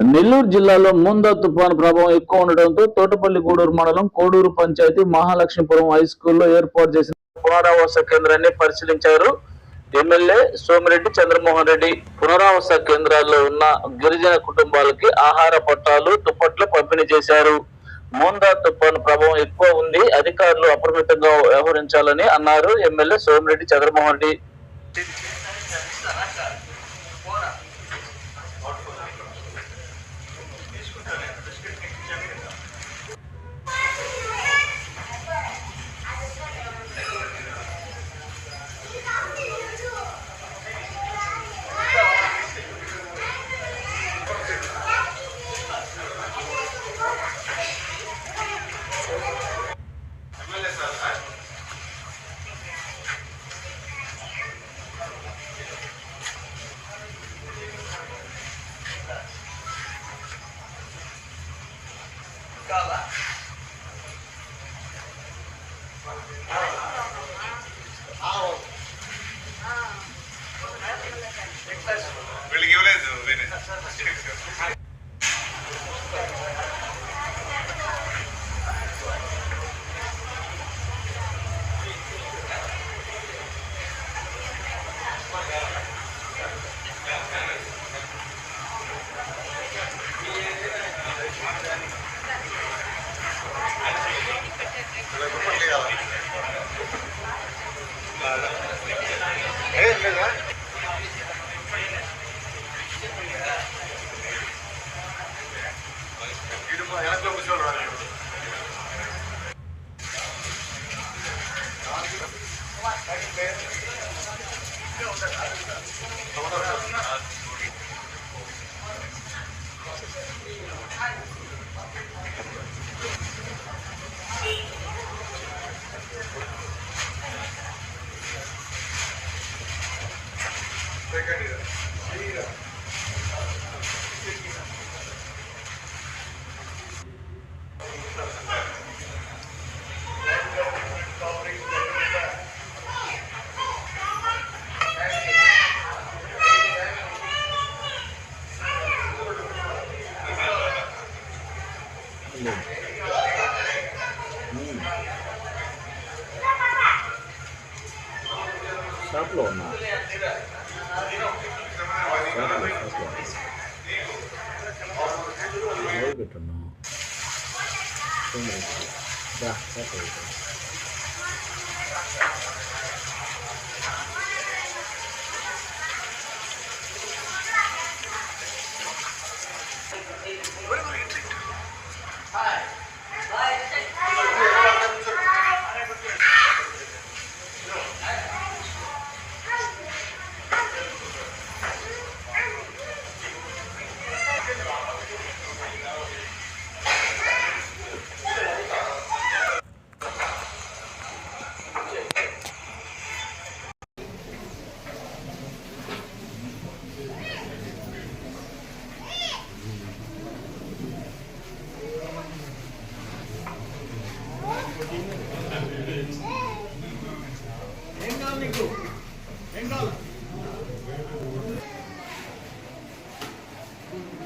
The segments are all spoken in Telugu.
నెల్లూరు జిల్లాలో ముందా తుఫాను ప్రభావం ఎక్కువ ఉండడంతో తోటపల్లి గూడూరు మండలం కోడూరు పంచాయతీ మహాలక్ష్మీపురం హై స్కూల్లో ఏర్పాటు చేసిన పునరావాస కేంద్రాన్ని పరిశీలించారు. ఎమ్మెల్యే సోమిరెడ్డి చంద్రమోహన్ రెడ్డి పునరావాస కేంద్రాల్లో ఉన్న గిరిజన కుటుంబాలకి ఆహార పట్టాలు దుప్పట్లు పంపిణీ చేశారు. మోందా తుఫాను ప్రభావం ఎక్కువ ఉంది. అధికారులు అప్రమత్తంగా వ్యవహరించాలని అన్నారు MLA Somireddy Chandramohan Reddy. Thank you. two minutes. Yeah, that's you to? Hi.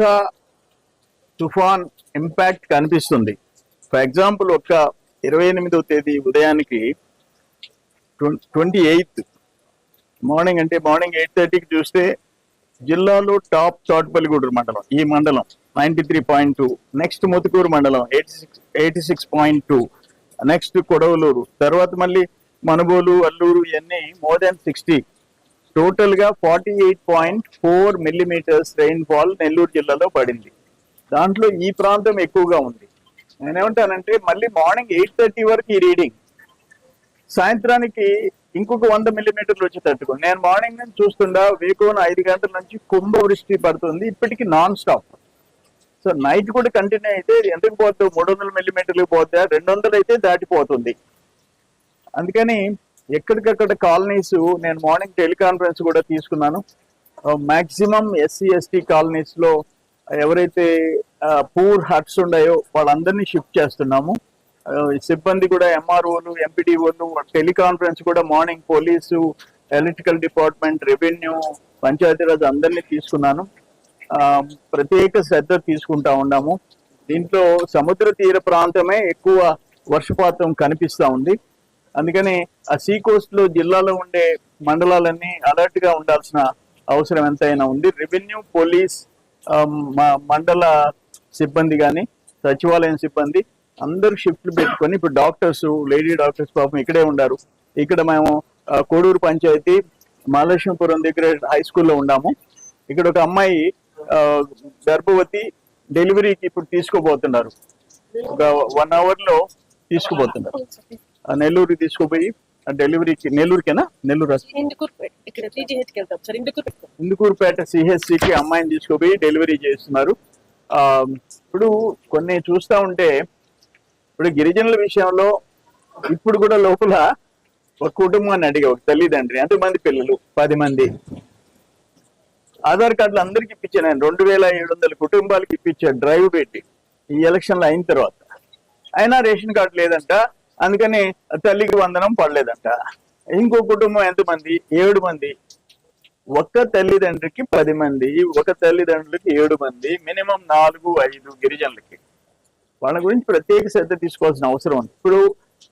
ఎంత తుఫాన్ ఇంపాక్ట్ కనిపిస్తుంది. ఫర్ ఎగ్జాంపుల్ ఒక ఇరవై ఎనిమిదవ తేదీ ఉదయానికి ట్వంటీ ఎయిత్ మార్నింగ్ అంటే మార్నింగ్ ఎయిట్ థర్టీకి చూస్తే జిల్లాలో టాప్ తోటపల్లిగూడూరు మండలం ఈ మండలం ninety three point two next Muthukur మండలం eighty six eighty six point two next Kodavalur తర్వాత మళ్ళీ మనుబోలు అల్లూరు ఇవన్నీ మోర్ దాన్ సిక్స్టీ టోటల్గా forty eight point four millimetres rainfall Nellore జిల్లాలో పడింది. దాంట్లో ఈ ప్రాంతం ఎక్కువగా ఉంది. నేనేమంటానంటే మళ్ళీ మార్నింగ్ ఎయిట్ థర్టీ వరకు ఈ రీడింగ్ సాయంత్రానికి ఇంకొక వంద మిల్లీమీటర్లు వచ్చి తట్టుకోండి నేను మార్నింగ్ నుంచి చూస్తుండా వేకోన ఐదు గంటల నుంచి కుంభవృష్టి పడుతుంది. ఇప్పటికి నాన్ స్టాప్ సో నైట్ కూడా కంటిన్యూ అయితే ఎందుకు పోతుంది మూడు వందల మిల్లీమీటర్లు పోతే రెండు వందలు అయితే దాటిపోతుంది. అందుకని ఎక్కడికక్కడ కాలనీస్ నేను మార్నింగ్ టెలికాన్ఫరెన్స్ కూడా తీసుకున్నాను. మ్యాక్సిమం ఎస్సీ ఎస్టీ కాలనీస్లో ఎవరైతే పూర్ హట్స్ ఉన్నాయో వాళ్ళందరినీ షిఫ్ట్ చేస్తున్నాము. సిబ్బంది కూడా ఎంఆర్ఓలు ఎంపీడీఓలు టెలికాన్ఫరెన్స్ కూడా morning police electrical department revenue Panchayati Raj అందరినీ తీసుకున్నాను. ప్రత్యేక శ్రద్ధ తీసుకుంటా ఉన్నాము. దీంట్లో సముద్ర తీర ప్రాంతమే ఎక్కువ వర్షపాతం కనిపిస్తూ ఉంది. అందుకని ఆ సీ కోస్ట్లో జిల్లాలో ఉండే మండలాలన్నీ అలర్ట్గా ఉండాల్సిన అవసరం ఎంతైనా ఉంది. రెవెన్యూ పోలీస్ మండల సిబ్బంది కానీ సచివాలయం సిబ్బంది అందరూ షిఫ్ట్లు పెట్టుకొని ఇప్పుడు డాక్టర్స్ లేడీ డాక్టర్స్ పాపం ఇక్కడే ఉండారు. ఇక్కడ మేము కోడూరు పంచాయతీ మహాలక్ష్మీపురం దగ్గర హై స్కూల్లో ఉన్నాము. ఇక్కడ ఒక అమ్మాయి గర్భవతి డెలివరీకి ఇప్పుడు తీసుకోబోతున్నారు ఒక వన్ అవర్లో తీసుకుపోతున్నారు. నెల్లూరు తీసుకుపోయి డెలివరీకి నెల్లూరుకేనా? నెల్లూరు. ఇందుకూరుపేట సిహెచ్సికి అమ్మాయిని తీసుకుపోయి డెలివరీ చేస్తున్నారు. ఇప్పుడు కొన్ని చూస్తా ఉంటే ఇప్పుడు గిరిజనుల విషయంలో ఇప్పుడు కూడా లోపల ఒక కుటుంబాన్ని అడిగా ఒక తల్లిదండ్రి ఎంతమంది పిల్లలు. పది మంది. ఆధార్ కార్డులు అందరికి ఇప్పించాను నేను రెండు వేల ఏడు వందల కుటుంబాలకి ఇప్పించాను డ్రైవ్ పెట్టి. ఈ ఎలక్షన్లు అయిన తర్వాత. అయినా రేషన్ కార్డు లేదంట అందుకని తల్లికి వందనం పడలేదంట. ఇంకో కుటుంబం ఎంతమంది? ఏడు మంది. ఒక్క తల్లిదండ్రికి పది మంది. ఒక తల్లిదండ్రులకి ఏడు మంది. మినిమం నాలుగు ఐదు గిరిజనులకి. వాళ్ళ గురించి ప్రత్యేక శ్రద్ధ తీసుకోవాల్సిన అవసరం ఉంది. ఇప్పుడు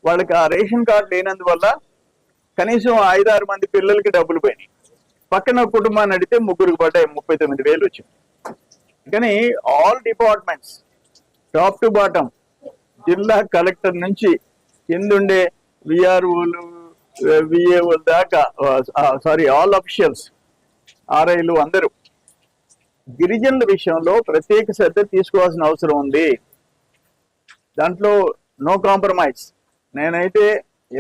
వాళ్ళకి ఆ రేషన్ కార్డు లేనందువల్ల కనీసం ఐదారు మంది పిల్లలకి డబ్బులు పోయినాయి. పక్కన కుటుంబాన్ని అడిగితే ముగ్గురికి పడ్డాయి ముప్పై తొమ్మిది వేలు వచ్చింది. కానీ all departments top to bottom జిల్లా కలెక్టర్ నుంచి కిందుండే విఆర్ఓలు విఏఓలు దాకా సారీ ఆల్ అఫీషియల్స్ ఆర్ఐలు అందరూ. గిరిజనుల విషయంలో ప్రత్యేక శ్రద్ధ తీసుకోవాల్సిన అవసరం ఉంది. దాంట్లో నో కాంప్రమైజ్ నేనైతే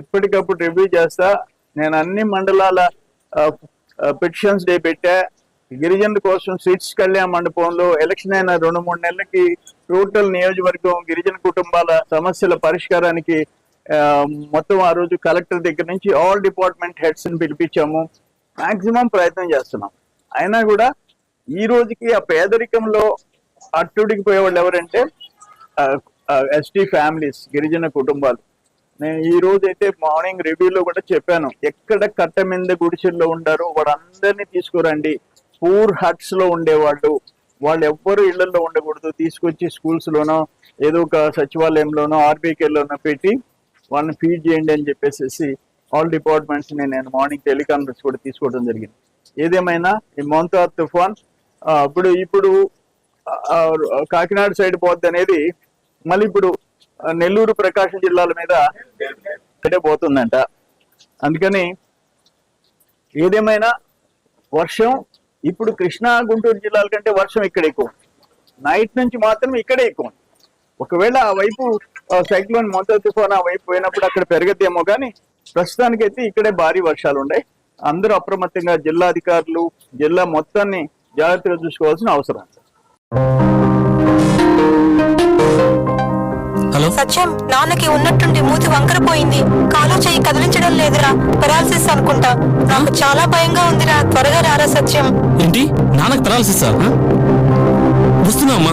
ఎప్పటికప్పుడు రివ్యూ చేస్తా. నేను అన్ని మండలాల పిటిషన్స్ డే పెట్టా. గిరిజనుల కోసం స్వీట్స్ కళ్యాణ మండపంలో ఎలక్షన్ అయిన రెండు మూడు నెలలకి టోటల్ నియోజకవర్గం గిరిజన కుటుంబాల సమస్యల పరిష్కారానికి మొత్తం ఆ రోజు కలెక్టర్ దగ్గర నుంచి ఆల్ డిపార్ట్మెంట్ హెడ్స్ని పిలిపించాము. మాక్సిమం ప్రయత్నం చేస్తున్నాం. అయినా కూడా ఈ రోజుకి ఆ పేదరికంలో అట్టుడికి పోయేవాళ్ళు ఎవరంటే ఎస్టీ ఫ్యామిలీస్ గిరిజన కుటుంబాలు. నేను ఈ రోజు అయితే మార్నింగ్ రివ్యూలో కూడా చెప్పాను. ఎక్కడ కట్ట మీద గుడిసెల్లో ఉండారో వాళ్ళందరినీ తీసుకురండి. పూర్ హట్స్లో ఉండేవాళ్ళు. వాళ్ళు ఎవ్వరు ఇళ్ళలో ఉండకూడదు. తీసుకొచ్చి స్కూల్స్ లోనో ఏదో ఒక సచివాలయంలోనో ఆర్బీకేలోనో పెట్టి వాళ్ళని ఫీడ్ చేయండి అని చెప్పేసి ఆల్ డిపార్ట్మెంట్స్ని నేను మార్నింగ్ టెలికాన్ఫరెన్స్ కూడా తీసుకోవడం జరిగింది. ఏదేమైనా ఈ మోంతా తుఫాన్ ఇప్పుడు ఇప్పుడు కాకినాడ సైడ్ పోద్ది అనేది మళ్ళీ ఇప్పుడు నెల్లూరు ప్రకాశం జిల్లాల మీద ఇక్కడే పోతుందంట. అందుకని ఏదేమైనా వర్షం ఇప్పుడు కృష్ణా గుంటూరు జిల్లాల కంటే వర్షం ఇక్కడ ఎక్కువ. నైట్ నుంచి మాత్రం ఇక్కడే ఎక్కువ. ఒకవేళ ఆ వైపు సైక్లోన్ మొదటి తుఫాన్ ఆ వైపు పోయినప్పుడు అక్కడ పెరగద్దేమో కానీ ప్రస్తుతానికైతే ఇక్కడే భారీ వర్షాలు ఉన్నాయి అందరూ అప్రమత్తంగా జిల్లా అధికారులు జిల్లా మొత్తాన్ని జాగ్రత్తగా చూసుకోవాల్సిన అవసరం. ఉంది హలో? హలో సత్యం నాన్నకి ఉన్నట్టుండి మూతి వంకరపోయింది కాలు చెయ్యి కదిలించడం లేదురా. పెరాలసిస్ అనుకుంటా. నాకు చాలా భయంగా ఉందిరా. త్వరగా రారా సత్యం. ఏంటి? నాన్నకు పెరాలసిస్? వస్తున్నా అమ్మా.